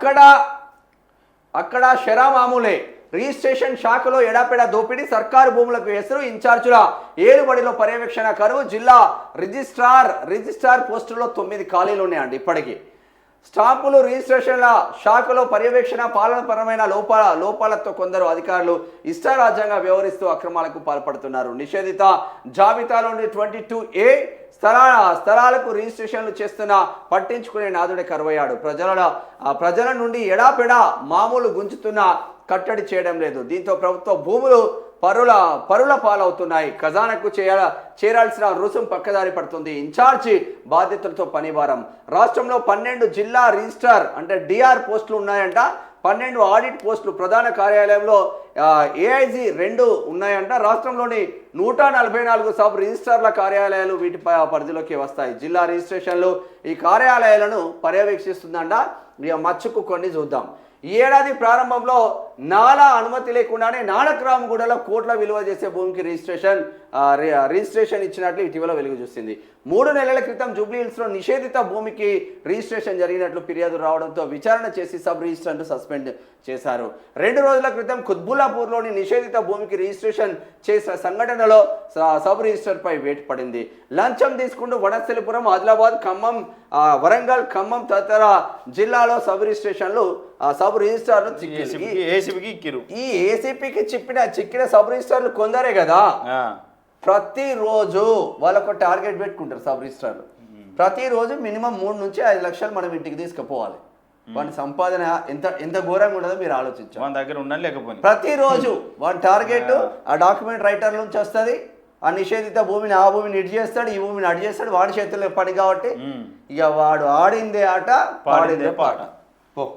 అక్కడ అక్కడ షరా మామూలే రిజిస్ట్రేషన్ శాఖలో ఎడాపెడా దోపిడీ సర్కారు భూములకు ఎసురు ఇన్ఛార్జుల ఏలుబడిలో పర్యవేక్షణ కరువు జిల్లా రిజిస్ట్రార్ రిజిస్ట్రార్ పోస్టులో తొమ్మిది ఖాళీలు ఉన్నాయండి ఇప్పటికీ. స్టాంపులు రిజిస్ట్రేషన్ల శాఖలో పర్యవేక్షణ పాలనపరమైన లోపాల లోపాలతో కొందరు అధికారులు ఇష్టారాజ్యంగా వ్యవహరిస్తూ అక్రమాలకు పాల్పడుతున్నారు. నిషేధిత జాబితాలోని ట్వంటీ టూ ఏ స్థలాల స్థలాలకు రిజిస్ట్రేషన్లు చేస్తున్న పట్టించుకునే నాదుడే కరువయ్యాడు. ప్రజల ఆ ప్రజల నుండి ఎడాపెడా మామూలు గుంజుతున్న కట్టడి చేయడం లేదు. దీంతో ప్రభుత్వ భూములు పరుల పరుల పాలవుతున్నాయి. ఖజానాకు చేయాల చేరాల్సిన రుసుం పక్కదారి పడుతుంది. ఇన్ఛార్జి బాధ్యతలతో పనివారం. రాష్ట్రంలో పన్నెండు జిల్లా రిజిస్టార్ అంటే డిఆర్ పోస్టులు ఉన్నాయంట. పన్నెండు ఆడిట్ పోస్టులు ప్రధాన కార్యాలయంలో ఏఐజీ రెండు ఉన్నాయంట. రాష్ట్రంలోని నూట నలభై నాలుగు సబ్ రిజిస్ట్రార్ల కార్యాలయాలు వీటి పరిధిలోకి వస్తాయి. జిల్లా రిజిస్ట్రేషన్లు ఈ కార్యాలయాలను పర్యవేక్షిస్తుందంట. ఇక మచ్చుకు కొన్ని చూద్దాం. ఈ ఏడాది ప్రారంభంలో నాలా అనుమతి లేకుండానే నానక్రామగూడలో కోట్ల విలువ చేసే భూమికి రిజిస్ట్రేషన్ రిజిస్ట్రేషన్ ఇచ్చినట్లు ఇటీవల వెలుగు చూసింది. మూడు నెలల క్రితం జూబ్లీ హిల్స్లో నిషేధిత భూమికి రిజిస్ట్రేషన్ జరిగినట్లు ఫిర్యాదు రావడంతో విచారణ చేసి సబ్ రిజిస్ట్రార్ను సస్పెండ్ చేశారు. రెండు రోజుల క్రితం కుత్బుల్లాపూర్లోని నిషేధిత భూమికి రిజిస్ట్రేషన్ చేసిన సంఘటనలో స- సబ్ రిజిస్టర్పై వేటు పడింది. లంచం తీసుకుంటూ వనస్థలిపురం ఆదిలాబాద్ ఖమ్మం వరంగల్ ఖమ్మం తదితర జిల్లాలో సబ్ రిజిస్ట్రేషన్లు ఆ, సబ్ రిజిస్ట్రార్లు. ఏసీపీకి ఇక్కిరు. ఈ ఏసీపీకి చెప్పిన చిక్కిన సబ్ రిజిస్ట్రార్లు కొందరే కదా. ప్రతిరోజు వాళ్ళకు టార్గెట్ పెట్టుకుంటారు సబ్ రిజిస్ట్రార్లు. ప్రతిరోజు మినిమం మూడు నుంచి ఐదు లక్షలు మనం ఇంటికి తీసుకుపోవాలి. వాడి సంపాదన ఎంత ఎంత ఘోరంగా ఉండదో మీరు ఆలోచించాలి మన దగ్గర ఉండాలి లేకపోయినా. ప్రతిరోజు వాడి టార్గెట్ ఆ. డాక్యుమెంట్ రైటర్ నుంచి వస్తుంది. ఆ నిషేధిత భూమిని ఆ భూమిని ఇటు చేస్తాడు ఈ భూమిని అటు చేస్తాడు వాడి చేతుల్లో పని కాబట్టి. ఇక వాడు ఆడిందే ఆట పాడిందే పాట. పాట.